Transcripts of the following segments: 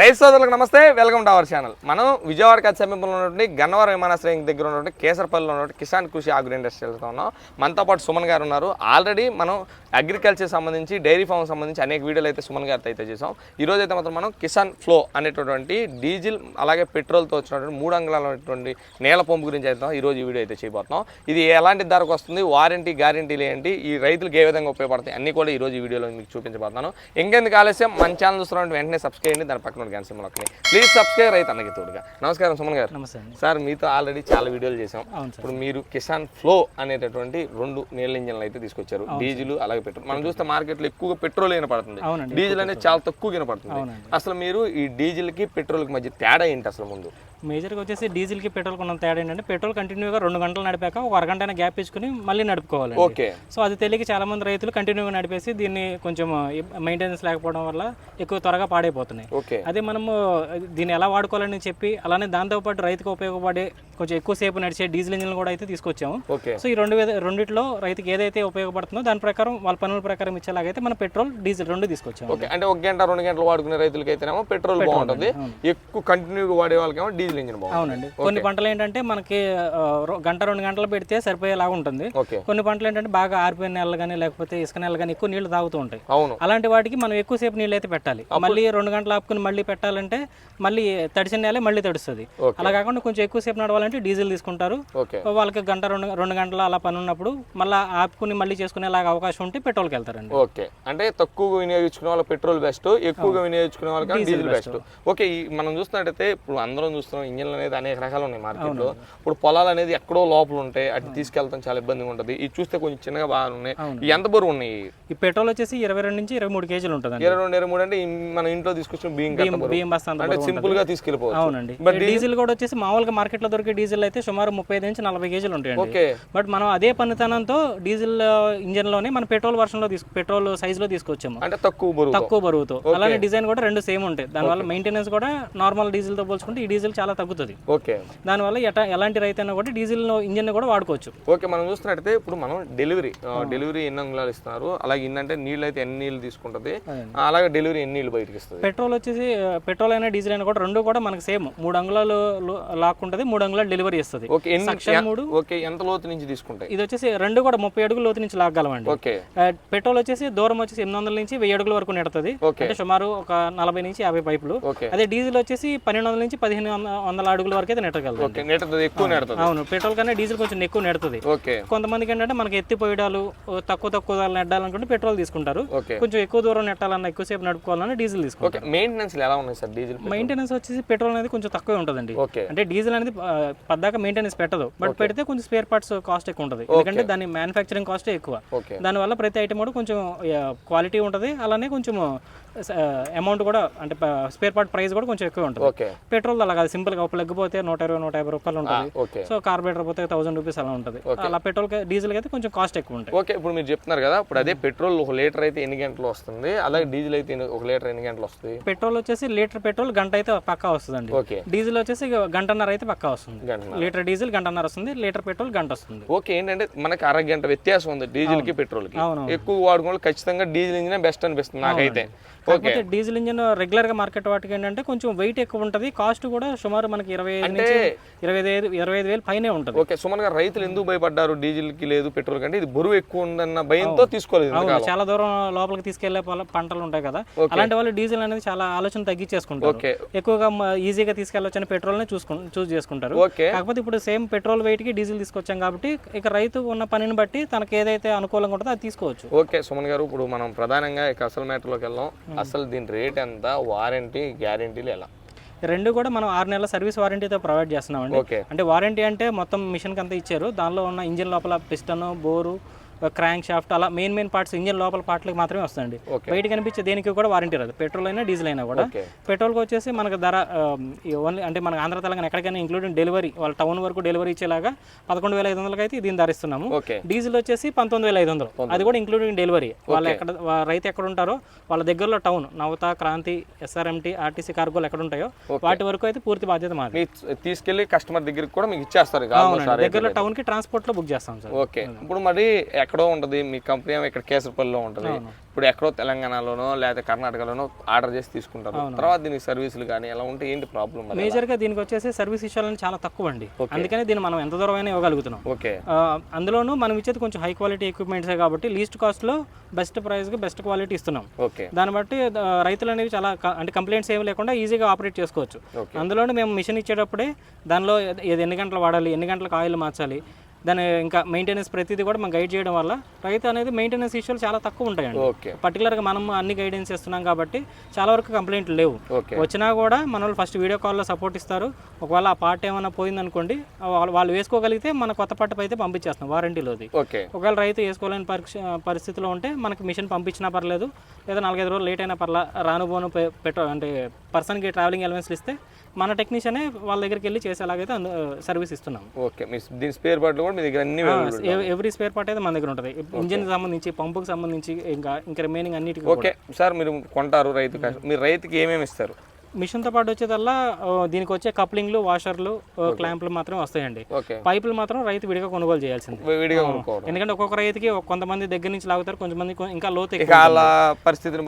రైతు సోదరులకు నమస్తే వెల్కమ్ టు అవర్ ఛానల్. మనం విజయవాడ కథ సమీపంలో ఉన్నటువంటి గన్నవరం విమానాశ్రయం దగ్గర ఉన్నటువంటి కేసరపల్లిలో ఉన్నటువంటి కిసాన్ కృషి అగ్రి ఇండస్ట్రీలతో ఉన్నాం. మనతో పాటు సుమన్ గారు ఉన్నారు. ఆల్రెడీ మనం అగ్రికల్చర్ సంబంధించి డైరీ ఫామ్ సంబంధించి అనేక వీడియోలు అయితే సుమన్ గారితో అయితే చేసాం ఈ అయితే మాత్రం మనం కిసాన్ ఫ్లో అనేటటువంటి డీజిల్ అలాగే పెట్రోల్తో వచ్చినటువంటి మూడు అంగుళాల ఉన్నటువంటి నేల పంపు గురించి అయితే ఈ రోజు ఈ వీడియో అయితే చేయబోతున్నాం. ఇది ఎలాంటి ధరకు వస్తుంది వారంటీ గ్యారంటీలు ఏంటి ఈ రైతులకు ఏ విధంగా ఉపయోగపడతాయి అన్ని కూడా ఈ రోజు ఈ వీడియోలో మీకు చూపించబోతున్నాను. ఇంకెందుకు ఆలస్యం మన ఛానల్ చూస్తున్నటువంటి వెంటనే సబ్స్క్రైబ్ చేయండి దాని పక్కన గంట సింబల్ ఒకటి ప్లీజ్ సబ్స్క్రైబ్ రైతు అన్నకి తోడుగా. నమస్కారం సుమన్ గారు. నమస్తే సార్ మీతో ఆల్రెడీ చాలా వీడియోలు చేసాం ఇప్పుడు మీరు కిసాన్ ఫ్లో అనేటటువంటి రెండు నీళ్ళ ఇంజన్లు అయితే తీసుకొచ్చారు. డీజిల్ అలాగే పెట్రోల్. మనం చూస్తే మార్కెట్లో ఎక్కువగా పెట్రోల్ వినపడుతుంది డీజిల్ అనేది చాలా తక్కువ వినపడుతుంది. అసలు మీరు ఈ డీజిల్కి పెట్రోల్కి మధ్య తేడా ఏంటి అసలు ముందు? మేజర్గా వచ్చేసి డీజిల్కి పెట్రోల్కి ఉన్న తేడా ఏంటంటే పెట్రోల్ కంటిన్యూగా రెండు గంటలు నడిపాక ఒక అరగంట అయినా గ్యాప్ ఇచ్చుకుని మళ్ళీ నడుపుకోవాలండి. ఓకే. సో అది తెలియక చాలా మంది రైతులు కంటిన్యూగా నడిపేసి దీన్ని కొంచెం మెయింటెనెన్స్ లేకపోవడం వల్ల ఎక్కువ త్వరగా పాడైపోతున్నాయి. ఓకే. అదే మనము దీన్ని ఎలా వాడుకోవాలని చెప్పి అలానే దాంతోపాటు రైతుకు ఉపయోగపడే కొంచెం ఎక్కువసేపు నడిచే డీజిల్ ఇంజిన్లు కూడా అయితే తీసుకొచ్చాము. ఓకే. సో ఈ రెండు రెండిట్లో రైతుకి ఏదైతే ఉపయోగపడుతుందో దాని ప్రకారం వాళ్ళ పనుల ప్రకారం ఇచ్చేలాగైతే మన పెట్రోల్ డీజిల్ రెండు తీసుకొచ్చాము. అంటే ఒక గంట రెండు గంటలు వాడుకునే రైతులకి అయితేనేమో పెట్రోల్ బాగుంటుంది. ఎక్కువ కంటిన్యూగా వాడే వాళ్ళకేమో డీజిల్ ఇంజిన్ బాగుంటుంది అవునండి. కొన్ని పంటలు ఏంటంటే మనకి గంట రెండు గంటలు పెడితే సరిపోయేలాగా ఉంటుంది. కొన్ని పంటలు ఏంటంటే బాగా ఆరిపోయిన నెలలు కానీ లేకపోతే ఇసుక నెలలు కానీ ఎక్కువ నీళ్ళు తాగుతూ ఉంటాయి. అవును. అలాంటి వాటికి మనం ఎక్కువసేపు నీళ్ళు అయితే పెట్టాలి. మళ్ళీ రెండు గంటలు ఆపుకుని మళ్ళీ పెట్టాలంటే మళ్ళీ తడిసిన నేలే మళ్ళీ తడుస్తుంది. అలా కాకుండా కొంచెం ఎక్కువసేపు నడవాలంటే డీజిల్ తీసుకుంటారు. వాళ్ళకి గంట రెండు రెండు గంటలు అలా పని ఉన్నప్పుడు మళ్ళీ ఆపుకుని మళ్ళీ చేసుకునేలాగా అవకాశం ఉంటే పెట్రోల్కి వెళ్తారండి. ఓకే అంటే తక్కువగా వినియోగించుకునే వాళ్ళకి పెట్రోల్ బెస్ట్ ఎక్కువగా వినియోగించుకునే వాళ్ళకి డీజిల్ బెస్ట్. ఓకే మనం చూస్తున్నట్టయితే ఇప్పుడు అందరం చూస్తున్నాం ఇంజిన్లు అనేది అనేక రకాలు ఉన్నాయి మార్కెట్లో ఇప్పుడు పొలాలు అనేది ఎక్కడో లోపల ఉంటాయి అటు తీసుకెళ్తాం చాలా ఇబ్బందిగా ఉంటుంది. ఇది చూస్తే కొంచెం చిన్నగా బాగా ఉన్నాయి. ఎంత బరువు ఉన్నాయి? ఈ పెట్రోల్ వచ్చేసి ఇరవై రెండు నుంచి ఇరవై మూడు కేజీలు ఉంటుందండి. ఇరవై రెండు ఇరవై మూడు అంటే మన ఇంట్లో తీసుకొచ్చిన బియ్యం. బియ్యం అంటే సింపుల్గా తీసుకెళ్ళిపోవచ్చు. అవునండి. డీజిల్ కూడా వచ్చేసి మామూలుగా మార్కెట్లో దొరికే డీజిల్ అయితే సుమారు ముప్పై నుంచి నలభై కేజీలు ఉంటాయండి. ఓకే. బట్ మనం అదే పనితనంతో డీజిల్ ఇంజన్లోనే మన పెట్రోల్ వర్షన్లో తీసుకు పెట్రోల్ సైజ్లో తీసుకొచ్చాము. అంటే తక్కువ బరువు తక్కువ బరువుతో. అలానే డిజైన్ కూడా రెండు సేమ్ ఉంటాయి. దానివల్ల మెయింటెనెన్స్ కూడా నార్మల్ డీజిల్తో పోల్చుకుంటే ఈ డీజిల్ చాలా తగ్గుతుంది. ఓకే. దానివల్ల ఎట ఎలాంటి రైతైనా కూడా డీజిల్ ఇంజన్ కూడా వాడుకోవచ్చు. ఓకే మనం చూస్తున్నట్టయితే ఇప్పుడు మనం డెలివరీ డెలివరీ ఎన్ని అంగుళాలు ఇస్తున్నారు? అలాగే ఇన్నంటే నీళ్ళు అయితే ఎన్ని నీళ్ళు తీసుకుంటది? అలాగే డెలివరీ ఎన్ని నీళ్ళు బయటకి ఇస్తుంది? పెట్రోల్ వచ్చేసి పెట్రోల్ అయినా డీజిల్ అయినా కూడా రెండు కూడా మనకి సేమ్. మూడు అంగుళాలు లో- లాక్ ఉంటుంది మూడు అంగుళాలు డెలివరీ ఇస్తుంది. ఓకే మూడు. ఓకే ఎంత లోతు నుంచి తీసుకుంటాయి? ఇది వచ్చేసి రెండు కూడా ముప్పై అడుగుల లోతు నుంచి లాగలమండి ఓకే. పెట్రోల్ వచ్చేసి దూరం వచ్చేసి ఎనిమిది వందల నుంచి వెయ్యి అడుగుల వరకు నెడుతుంది. అంటే సుమారు ఒక నలభై నుంచి యాభై పైపులు. అదే డీజిల్ వచ్చేసి పన్నెండు వందల నుంచి పదిహేను వందల అడుగుల వరకు అయితే నెట్టగలదు ఎక్కువ నెడుతుంది. అవును పెట్రోల్ కన్నా డీజిల్ కొంచెం ఎక్కువ నెడుతుంది. కొంతమందికి ఏంటంటే మనకి ఎత్తిపోయడాలు తక్కువ తక్కువ నెట్టాలనుకుంటే పెట్రోల్ తీసుకుంటారు. కొంచెం ఎక్కువ దూరం నెట్టాలన్నా ఎక్కువసేపు నడుపుకోవాలన్నా డీజిల్ తీసుకుంటారు. మెయింటెనెన్స్ ఎలా ఉన్నాయి సార్ డీజిల్ మెయింటెనెన్స్ వచ్చేసి పెట్రోల్ అనేది కొంచెం తక్కువే ఉంటుందండి. అంటే డీజిల్ అనేది పద్దాక మెయింటెనెన్స్ పెట్టదు. బట్ పెడితే కొంచెం స్పేర్ పార్ట్స్ కాస్ట్ ఎక్కువ ఉంటుంది. ఎందుకంటే దాని మ్యానుఫ్యాక్చరింగ్ కాస్ట్ ఎక్కువ. దానివల్ల ప్రతి ఐటమ్ కూడా కొంచెం క్వాలిటీ ఉంటుంది. అలానే కొంచెం అమౌంట్ కూడా అంటే స్పేర్ పార్ట్ ప్రైస్ కూడా కొంచెం ఎక్కువ ఉంటుంది. పెట్రోల్ అలా కాదు సింపుల్ గా ఒక లెగ్ పోతే నూట ఇరవై నూట యాభై రూపాయలు ఉంటుంది. సో కార్బోరేటర్ పోతే థౌసండ్ రూపీస్ అలా ఉంటుంది. అలా పెట్రోల్ డీజిల్ అయితే కొంచెం కాస్ట్ ఎక్కువ ఉంటాయి. ఓకే ఇప్పుడు మీరు చెప్తున్నారు కదా ఇప్పుడు అదే పెట్రోల్ ఒక లీటర్ అయితే ఎన్ని గంటలు వస్తుంది? అలాగే డీజిల్ అయితే ఒక లీటర్ ఎన్ని గంటలు వస్తుంది? పెట్రోల్ వచ్చేసి లీటర్ పెట్రోల్ గంట అయితే పక్కా వస్తుందండి. ఓకే. డీజిల్ వచ్చేసి గంటన్నర అయితే పక్కా వస్తుంది. లీటర్ డీజిల్ గంటన్నర వస్తుంది లీటర్ పెట్రోల్ గంట వస్తుంది. ఓకే ఏంటంటే మనకి అరగంట వ్యత్యాసం ఉంది డీజిల్కి పెట్రోల్కి ఎక్కువ వాడుకోవాలి ఖచ్చితంగా డీజిల్ ఇంజిన్ బెస్ట్ అనిపిస్తుంది నాకైతే. ఓకే. డీజిల్ ఇంజిన్ రెగ్యులర్గా మార్కెట్ వాటికి ఏంటంటే కొంచెం వెయిట్ ఎక్కువ ఉంటుంది కాస్ట్ కూడా సుమారు మనకి ఇరవై ఐదు నుంచి ఇరవై ఐదు ఇరవై ఐదు వేలు పైనే ఉంటుంది. ఓకే సుమన్ గారు రైతులు ఎందుకు భయపడ్డారు? డీజిల్కి లేదు పెట్రోల్ కంటే ఇది బరువు ఎక్కువ ఉందన్న భయంతో తీసుకోలేదు. చాలా దూరం లోపలికి తీసుకెళ్ళే పంటలు ఉంటాయి కదా. అలాంటి వాళ్ళు డీజిల్ అనేది చాలా ఆలోచన తగ్గించేసుకుంటారు. ఓకే. ఎక్కువగా ఈజీగా తీసుకెళ్ళొచ్చని పెట్రోల్ నే చూసుకు చూస్ చేసుకుంటారు. ఓకే. కాకపోతే ఇప్పుడు సేమ్ పెట్రోల్ వెయిట్కి డీజిల్ తీసుకొచ్చాం కాబట్టి ఇక రైతు ఉన్న పనిని బట్టి తనకి ఏదైతే అనుకూలంగా ఉంటుందో అది తీసుకోవచ్చు. ఓకే సుమన్ గారు ఇప్పుడు మనం ప్రధానంగా ఇక అసలు మ్యాటర్లోకి వెళ్దాం. అసలు దీని రేట్ ఎంత? వారంటీ గ్యారంటీలు ఎలా? రెండు కూడా మనం ఆరు నెలల సర్వీస్ వారంటీతో ప్రొవైడ్ చేస్తున్నామండి. ఓకే. అంటే వారంటీ అంటే మొత్తం మిషన్కి అంతా ఇచ్చారు. దానిలో ఉన్న ఇంజిన్ లోపల పిస్టన్ బోరు క్రాంక్ షాఫ్ట్ అలా మెయిన్ మెయిన్ పార్ట్స్ ఇంజిన్ లోపల పార్ట్లకి మాత్రమే వస్తుంది. బయట కనిపించే దేనికి కూడా వారంటీ రాదు. పెట్రోల్ అయినా డీజిల్ అయినా కూడా. పెట్రోల్కి వచ్చేసి మనకు ధర ఓన్లీ అంటే మన ఆంధ్ర తెలంగాణ ఎక్కడికైనా ఇంక్లూడింగ్ డెలివరీ వాళ్ళ టౌన్ వరకు డెలివరీ ఇచ్చేలాగా పదకొండు వేల ఐదు వందలకి అయితే దీన్ని ధరిస్తున్నాము డీజిల్ వచ్చేసి పంతొమ్మిది వేల ఐదు వందలు. అది కూడా ఇంక్లూడింగ్ డెలివరీ వాళ్ళు ఎక్కడ రైతు ఎక్కడ ఉంటారో వాళ్ళ దగ్గరలో town Navata Kranti SRMT RTC కార్గోలు ఎక్కడ ఉంటాయో వాటి వరకు అయితే పూర్తి బాధ్యత మాది. తీసుకెళ్ళి కస్టమర్ దగ్గరికి కూడా మీకు ఇచ్చేస్తారు దగ్గరలో టౌన్కి ట్రాన్స్పోర్ట్లో బుక్ చేస్తాం సార్. ఓకే. ఇప్పుడు మరి ఎక్కడో ఉంటుంది మీ కంపెనీ ఇక్కడ కేసరపల్లిలో ఉంటుంది. ఇప్పుడు ఎక్కడో తెలంగాణలోనో లేదా కర్ణాటకలోనో ఆర్డర్ చేసి తీసుకుంటారు. తర్వాత దీనికి సర్వీసులు కానీ ఎలా ఉంటే ఏంటి ప్రాబ్లం మేజర్గా దీనికి వచ్చేసి సర్వీస్ ఇష్యూలని చాలా తక్కువ అండి అందుకని దీన్ని మనం ఎంత దూరమైనా ఇవ్వగలుగుతున్నాం. ఓకే. అందులోనూ మనం ఇచ్చేది కొంచెం హై క్వాలిటీ ఎక్విప్మెంట్సే కాబట్టి లీస్ట్ కాస్ట్లో బెస్ట్ ప్రైస్కి బెస్ట్ క్వాలిటీ ఇస్తున్నాం. ఓకే. దాన్ని బట్టి రైతులు అనేవి చాలా క- అంటే కంప్లైంట్స్ ఏమి లేకుండా ఈజీగా ఆపరేట్ చేసుకోవచ్చు. అందులోనే మేము మిషన్ ఇచ్చేటప్పుడే దానిలో ఎన్ని గంటలు వాడాలి ఎన్ని గంటలకు ఆయిల్ మార్చాలి దాని ఇంకా మెయింటెనెన్స్ ప్రతిదీ కూడా మనం గైడ్ చేయడం వల్ల రైతు అనేది మెయింటెనెన్స్ ఇష్యూలు చాలా తక్కువ ఉంటాయండి. పర్టికులర్గా మనం అన్ని గైడెన్స్ ఇస్తున్నాం కాబట్టి చాలా వరకు కంప్లైంట్లు లేవు. వచ్చినా కూడా మన వాళ్ళు ఫస్ట్ వీడియో కాల్లో సపోర్ట్ ఇస్తారు. ఒకవేళ ఆ పార్ట్ ఏమైనా పోయిందనుకోండి వాళ్ళు వాళ్ళు వేసుకోగలిగితే మన కొత్త పట్టు అయితే పంపించేస్తాం వారంటీలోది. ఓకే. ఒకవేళ రైతు వేసుకోలేని పరిస్థితిలో ఉంటే మనకి మిషన్ పంపించినా పర్లేదు లేదా నాలుగైదు రోజులు లేట్ అయినా పర్లా రానుబోను పె- పెట్రో అంటే పర్సన్కి ట్రావెలింగ్ అలవెన్స్లు ఇస్తే మన టెక్నీషియనే వాళ్ళ దగ్గరికి వెళ్ళి చేసేలాగైతే సర్వీస్ ఇస్తున్నాం ఓకే. మీ దీని స్పేర్ పార్ట్లు కూడా మీ దగ్గర అన్ని. ఎవ్రీ స్పేర్ పార్ట్ అయితే మన దగ్గర ఉంటుంది. ఇంజిన్ సంబంధించి పంపుకి సంబంధించి ఇంకా ఇంకా రిమైనింగ్ అన్నిటికీ ఓకే. సార్ మీరు కొంటారు రైతు మీరు రైతుకి ఏమేమి ఇస్తారు? మిషన్తో పాటు వచ్చేదల్లా దీనికి వచ్చే కప్లింగ్లు వాషర్లు క్లాంప్లు మాత్రమే వస్తాయండి. పైపులు మాత్రం రైతు విడిగా కొనుగోలు చేయాల్సింది. ఎందుకంటే ఒక్కొక్క రైతుకి కొంతమంది దగ్గర నుంచి లాగుతారు కొంతమంది ఇంకా లోతు పరిస్థితిని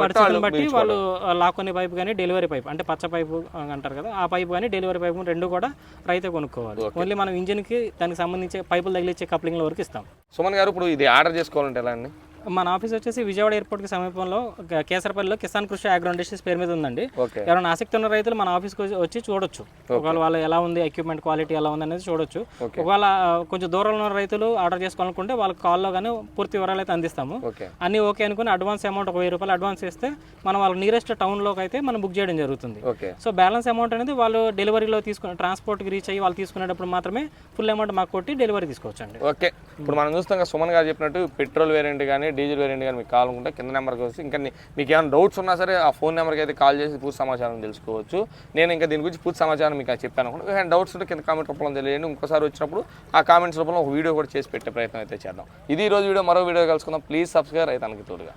బట్టి వాళ్ళు లాక్కునే పైపు కానీ డెలివరీ పైప్ అంటే పచ్చ పైపు అంటారు కదా ఆ పైపు కానీ డెలివరీ పైపు రెండు కూడా రైతే కొనుక్కోవాలి. ఓన్లీ మనం ఇంజిన్కి దానికి సంబంధించి పైపులు తగిలిచ్చే కప్లింగ్ల వరకు ఇస్తాం. సుమన్ గారు ఇప్పుడు ఇది ఆర్డర్ చేసుకోవాలంటే ఎలా అండి? మన ఆఫీస్ వచ్చేసి విజయవాడ ఎయిర్పోర్ట్కి సమీపంలో క- కేసరపల్లిలో కిసాన్ కృషి అగ్రో ఇండస్ట్రీస్ పేరు మీద ఉందండి. ఎవరైనా ఆసక్తి ఉన్న రైతులు మన ఆఫీస్కి వచ్చి- వచ్చి చూడొచ్చు. ఒకవేళ వాళ్ళు ఎలా ఉంది ఎక్విప్మెంట్ క్వాలిటీ ఎలా ఉంది అనేది చూడొచ్చు. ఒకవేళ కొంచెం దూరంలో ఉన్న రైతులు ఆర్డర్ చేసుకోవాలనుకుంటే వాళ్ళకి కాల్లో కానీ పూర్తి వివరాలు అయితే అందిస్తాము. అన్నీ ఓకే అనుకుని అడ్వాన్స్ అమౌంట్ ఒక వెయ్యి రూపాయలు అడ్వాన్స్ ఇస్తే మనం వాళ్ళ నియరెస్ట్ టౌన్లోకి అయితే మనం బుక్ చేయడం జరుగుతుంది. సో బ్యాలెన్స్ అమౌంట్ అనేది వాళ్ళు డెలివరీలో తీసుకుని ట్రాన్స్పోర్ట్కి రీచ్ అయ్యి వాళ్ళు తీసుకునేటప్పుడు మాత్రమే ఫుల్ అమౌంట్ మాకు కొట్టి డెలివరీ తీసుకోవచ్చు అండి ఓకే. ఇప్పుడు మనం చూస్తాం సుమన్ గారు చెప్పినట్టు పెట్రోల్ వేరియంట్ కానీ డీజిల్ వేరియంట్ కానీ మీకు కావాలనుకుంటే కింద నెంబర్కి వస్తే ఇంకా మీకు ఏమైనా డౌట్స్ ఉన్నా సరే ఆ ఫోన్ నెంబర్కి అయితే కాల్ చేసి పూర్తి సమాచారం తెలుసుకోవచ్చు. నేను ఇంకా దీని గురించి పూర్తి సమాచారం మీకు చెప్పాను అనుకుంటే ఏమైనా డౌట్స్ ఉంటే కింద కామెంట్ రూపంలో తెలియజేయండి. ఇంకోసారి వచ్చినప్పుడు ఆ కామెంట్స్ రూపంలో ఒక వీడియో కూడా చేసి పెట్టే ప్రయత్నం అయితే చేద్దాం. ఇది ఈరోజు రోజు వీడియో. మరో వీడియో కలుసుకుందాం. Please subscribe. అయితే తనకి తోడుగా.